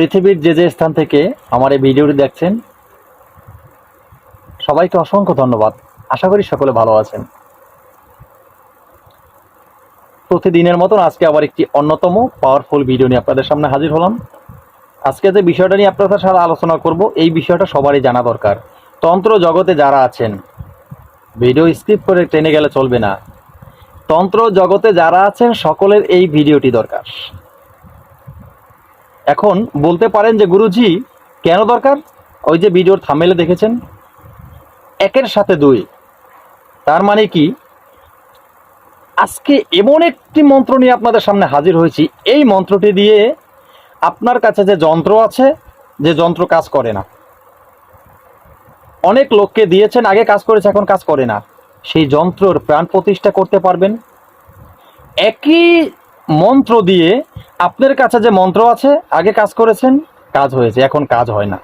পৃথিবীর যে যে স্থান থেকে আমার এই ভিডিওটি দেখছেন, সবাইকে অসংখ্য ধন্যবাদ। আশা করি সকলে ভালো আছেন। প্রতিদিনের মতন আজকে আবার একটি অন্যতম পাওয়ারফুল ভিডিও নিয়ে আপনাদের সামনে হাজির হলাম। আজকে যে বিষয়টা নিয়ে আপনাদের সাথে আলোচনা করব, এই বিষয়টা সবারই জানা দরকার। তন্ত্র জগতে যারা আছেন ভিডিও স্কিপ করে টেনে গেলে চলবে না। তন্ত্র জগতে যারা আছেন, সকলের এই ভিডিওটি দরকার। এখন বলতে পারেন যে গুরুজি, কেন দরকার? ওই যে ভিডিওর থামেলে দেখেছেন? একের সাথে দুই। তার মানে কি? আজকে এমন একটি মন্ত্র নিয়ে আপনাদের সামনে হাজির হয়েছি। এই মন্ত্রটি দিয়ে আপনার কাছে যে যন্ত্র আছে, যে যন্ত্র কাজ করে না। অনেক লোককে দিয়েছেন, আগে কাজ করেছে, এখন কাজ করে না। সেই যন্ত্রর প্রাণ প্রতিষ্ঠা করতে পারবেন। একই মন্ত্র দিয়ে আপনার কাছে যে মন্ত্র আছে, আগে কাজ করেছেন, কাজ হয়েছে, এখন কাজ হয় না।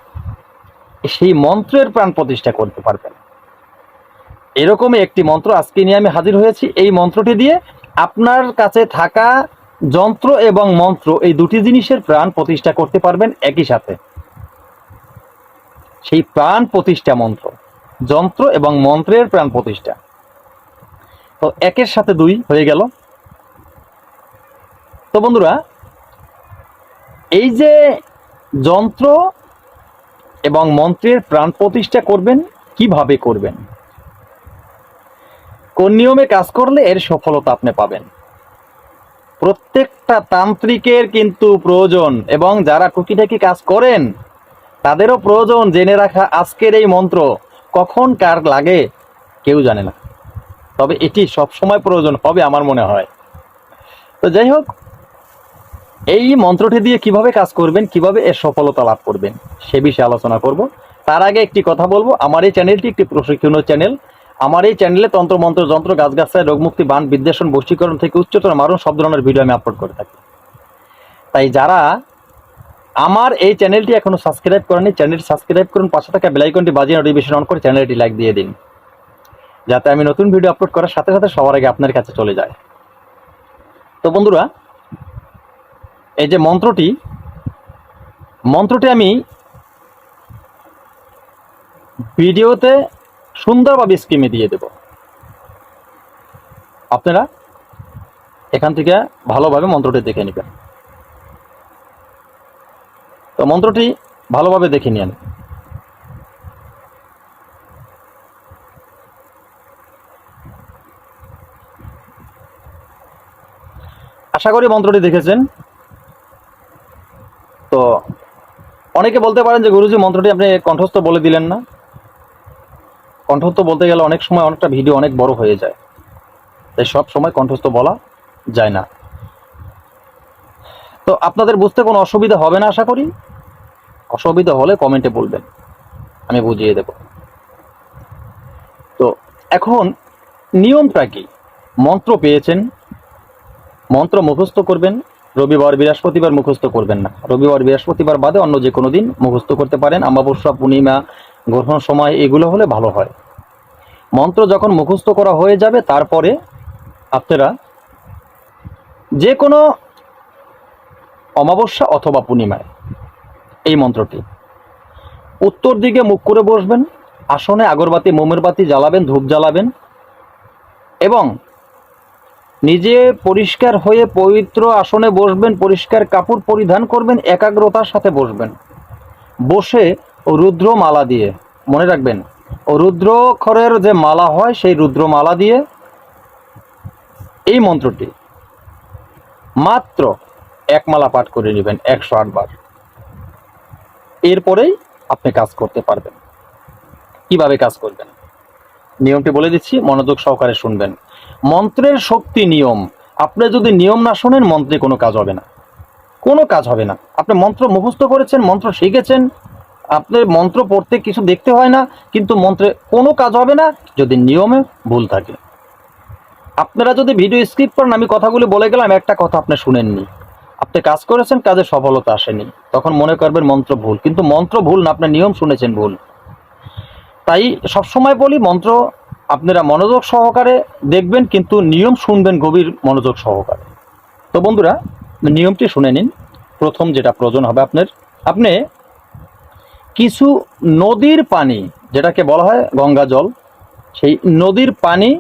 সেই মন্ত্রের প্রাণ প্রতিষ্ঠা করতে পারবেন। এরকমই একটি মন্ত্র আজকে নিয়ে আমি হাজির হয়েছি। এই মন্ত্রটি দিয়ে আপনার কাছে থাকা যন্ত্র এবং মন্ত্র, এই দুটি জিনিসের প্রাণ প্রতিষ্ঠা করতে পারবেন একই সাথে। সেই প্রাণ প্রতিষ্ঠা মন্ত্র, যন্ত্র এবং মন্ত্রের প্রাণ প্রতিষ্ঠা। তো একের সাথে দুই হয়ে গেল। তো বন্ধুরা এই যে যন্ত্র এবং মন্ত্রের প্রাণ প্রতিষ্ঠা করবেন, কীভাবে করবেন? কোন নিয়মে কাজ করলে এর সফলতা আপনি পাবেন? প্রত্যেকটা তান্ত্রিকের কিন্তু প্রয়োজন, এবং যারা টুকিটাকি কাজ করেন, তাদেরও প্রয়োজন জেনে রাখা আজকের এই মন্ত্র, কখন কার লাগে, কেউ জানে না। তবে এটি সব সময় প্রয়োজন হবে আমার মনে হয়। তো যাই হোক এই মন্ত্রটি দিয়ে কীভাবে কাজ করবেন, কীভাবে এর সফলতা লাভ করবেন, সে বিষয়ে আলোচনা করব। তার আগে একটি কথা বলব, আমার এই চ্যানেলটি একটি প্রশিক্ষণ চ্যানেল। আমার এই চ্যানেলে তন্ত্র, মন্ত্র, যন্ত্র গাছগাছায় রোগমুক্তি বান, বিদ্বেষণ, বশীকরণ থেকে উচ্চতর মারণ সব ধরনের ভিডিও আমি আপলোড করে থাকি। তাই যারা আমার এই চ্যানেলটি এখনও সাবস্ক্রাইব করেনি চ্যানেলটি সাবস্ক্রাইব করুন, পাশে থাকা বেলাইকনটি বাজিয়ে নোটিফিকেশন অন করে চ্যানেলটি লাইক দিয়ে দিন, যাতে আমি নতুন ভিডিও আপলোড করার সাথে সাথে সবার আগে আপনার কাছে চলে যায়। তো বন্ধুরা এই যে মন্ত্রটি মন্ত্রটি আমি ভিডিওতে সুন্দরভাবে স্কিমে দিয়ে দেব। আপনারা এখান থেকে ভালোভাবে মন্ত্রটি দেখে নেবেন। তো মন্ত্রটি ভালোভাবে দেখে নিন। আশা করি মন্ত্রটি দেখেছেন। তো অনেকে বলতে পারেন যে গুরুজি মন্ত্রটি আপনি কণ্ঠস্থ বলে দিলেন না। কণ্ঠস্থ বলতে গেলে অনেক সময় অনেকটা ভিডিও অনেক বড় হয়ে যায়। তাই সব সময় কণ্ঠস্থ বলা যায় না। তো আপনাদের বুঝতে কোনো অসুবিধা হবে না আশা করি। অসুবিধা হলে কমেন্টে বলবেন। আমি বুঝিয়ে দেব। তো এখন নিয়মটা কি? মন্ত্র পেয়েছেন। মন্ত্র মুখস্থ করবেন। রবিবার বৃহস্পতিবার মুখস্থ করবেন না। রবিবার বৃহস্পতিবার বাদে অন্য যে কোনো দিন মুখস্থ করতে পারেন। অমাবস্যা, পূর্ণিমা, গ্রহণ সময়, এগুলো হলে ভালো হয়। মন্ত্র যখন মুখস্থ করা হয়ে যাবে, তারপরে আপনারা যে কোনো অমাবস্যা অথবা পূর্ণিমায় এই মন্ত্রটি উত্তর দিকে মুখ করে বসবেন, আসনে আগরবাতি মোমের বাতি জ্বালাবেন, ধূপ জ্বালাবেন এবং নিজে পরিষ্কার হয়ে পবিত্র আসনে বসবেন, পরিষ্কার কাপড় পরিধান করবেন, একাগ্রতার সাথে বসবেন। বসে রুদ্র মালা দিয়ে, মনে রাখবেন, রুদ্রক্ষরের যে মালা হয় সেই রুদ্র মালা দিয়ে এই মন্ত্রটি, মাত্র এক মালা পাঠ করে নেবেন একশো আটবার এরপরেই আপনি কাজ করতে পারবেন। কীভাবে কাজ করবেন? নিয়মটি বলে দিচ্ছি, মনোযোগ সহকারে শুনবেন। মন্ত্রের শক্তি নিয়ম। আপনি যদি নিয়ম না শোনেন, মন্ত্রে কোনো কাজ হবে না। কোনো কাজ হবে না। আপনি মন্ত্র মুখস্থ করেছেন, মন্ত্র শিখেছেন। আপনার মন্ত্র পড়তে কিছু দেখতে হয় না, কিন্তু মন্ত্রে কোনো কাজ হবে না যদি নিয়মে ভুল থাকে। আপনারা যদি ভিডিও স্কিপ করেন, আমি কথাগুলি বলে গেলাম, একটা কথা আপনি শুনেননি। আপনি কাজ করেছেন, কাজে সফলতা আসেনি। তখন মনে করবেন মন্ত্র ভুল, কিন্তু মন্ত্র ভুল না আপনার নিয়ম শুনেছেন ভুল। তাই সবসময় বলি, মন্ত্র আপনারা মনোযোগ সহকারে দেখবেন, কিন্তু নিয়ম শুনবেন গভীর মনোযোগ সহকারে। তো বন্ধুরা, নিয়মটি শুনে নিন। প্রথম যেটা প্রয়োজন হবে আপনার, আপনি কিছু নদীর পানি, যেটাকে বলা হয় গঙ্গা জল, সেই নদীর পানি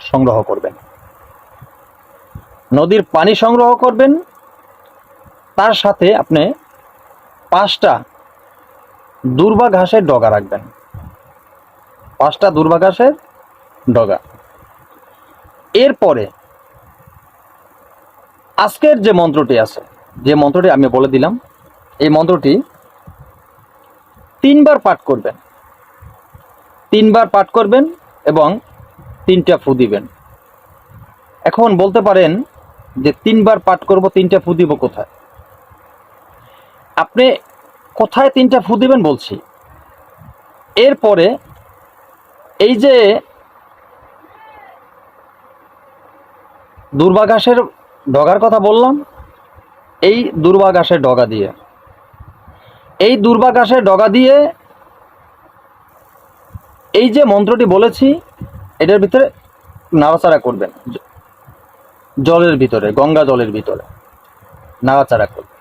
সংগ্রহ করবেন। নদীর পানি সংগ্রহ করবেন, তার সাথে আপনি পাঁচটা দুর্বা ঘাসের ডগা রাখবেন। পাঁচটা দুর্বা ঘাসের ডগা। এরপরে আজকের যে মন্ত্রটি আছে, যে মন্ত্রটি আমি বলে দিলাম, এই মন্ত্রটি তিনবার পাঠ করবেন। তিনবার পাঠ করবেন এবং তিনটা ফু দিবেন। এখন বলতে পারেন যে তিনবার পাঠ করব, তিনটা ফু দিব কোথায়? আপনি কোথায় তিনটা ফু দিবেন বলছি। এরপরে এই যে দুর্বাঘাসের ডগার কথা বললাম, এই দুর্বাঘাসের ডগা দিয়ে। এই দুর্বাঘাসের ডগা দিয়ে এই যে মন্ত্রটি বলেছি, এটার ভিতরে নাড়াচাড়া করবেন, জলের ভিতরে, গঙ্গা জলের ভিতরে নাড়াচাড়া করবেন।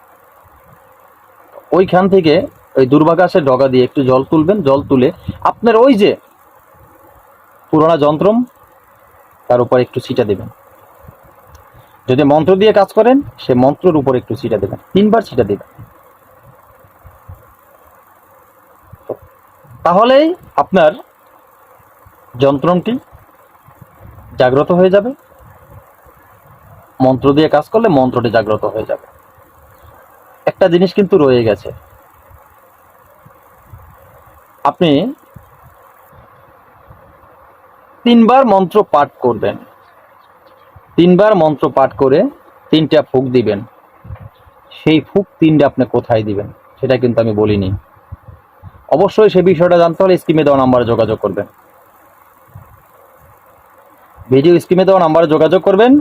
ওইখান থেকে ওই দুর্বাঘাসের ডগা দিয়ে একটু জল তুলবেন, জল তুলে আপনার ওই যে পুরোনো যন্ত্রম, তার উপর একটু ছিটা দেবেন। যদি মন্ত্র দিয়ে কাজ করেন, সে মন্ত্রের উপর একটু ছিটা দেবেন। তিনবার ছিটা দেবেন। তাহলেই আপনার যন্ত্রটি জাগ্রত হয়ে যাবে। মন্ত্র দিয়ে কাজ করলে মন্ত্রটি জাগ্রত হয়ে যাবে। একটা জিনিস কিন্তু রয়ে গেছে। আপনি তিনবার মন্ত্র পাঠ করবেন। তিনবার মন্ত্র পাঠ করে তিনটা ফুক দিবেন। সেই ফুক তিনটা আপনি কোথায় দিবেন, সেটা কিন্তু আমি বলিনি। অবশ্যই সে বিষয়টা জানতে হলে স্কিমে দেওয়া নাম্বারে যোগাযোগ করবেন। ভিডিও স্কিমে দেওয়া নাম্বারে যোগাযোগ করবেন।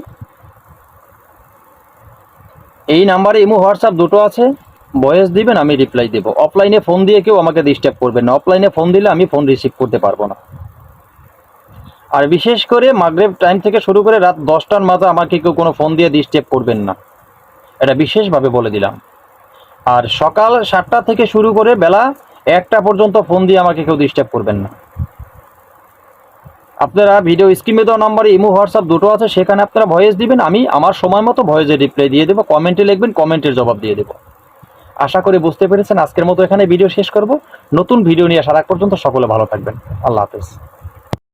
এই নাম্বারে ইমো, হোয়াটসঅ্যাপ দুটো আছে। ভয়েস দিবেন, আমি রিপ্লাই দেবো। অফলাইনে ফোন দিয়ে কেউ আমাকে ডিস্টার্ব করবেন না। অফলাইনে ফোন দিলে আমি ফোন রিসিভ করতে পারব না। আর বিশেষ করে মাগরেব টাইম থেকে শুরু করে রাত দশটার মাঝে আমাকে কেউ কোনো ফোন দিয়ে ডিস্টার্ব করবেন না। এটা বিশেষভাবে বলে দিলাম। আর সকাল সাতটা থেকে শুরু করে বেলা একটা পর্যন্ত ফোন দিয়ে আমাকে কেউ ডিস্টার্ব করবেন না। আপনারা ভিডিও স্ক্রিনে দেওয়া নম্বরে ইমো হোয়াটসঅ্যাপ দুটো আছে, সেখানে আপনারা ভয়েস দিবেন, আমি আমার সময় মতো ভয়েসের রিপ্লাই দিয়ে দেবো কমেন্টে লিখবেন কমেন্টের জবাব দিয়ে দেবো। আশা করি বুঝতে পেরেছেন, আজকের মতো এখানে ভিডিও শেষ করব। নতুন ভিডিও নিয়ে আসার আগ পর্যন্ত সকলে ভালো থাকবেন। আল্লাহ হাফেজ।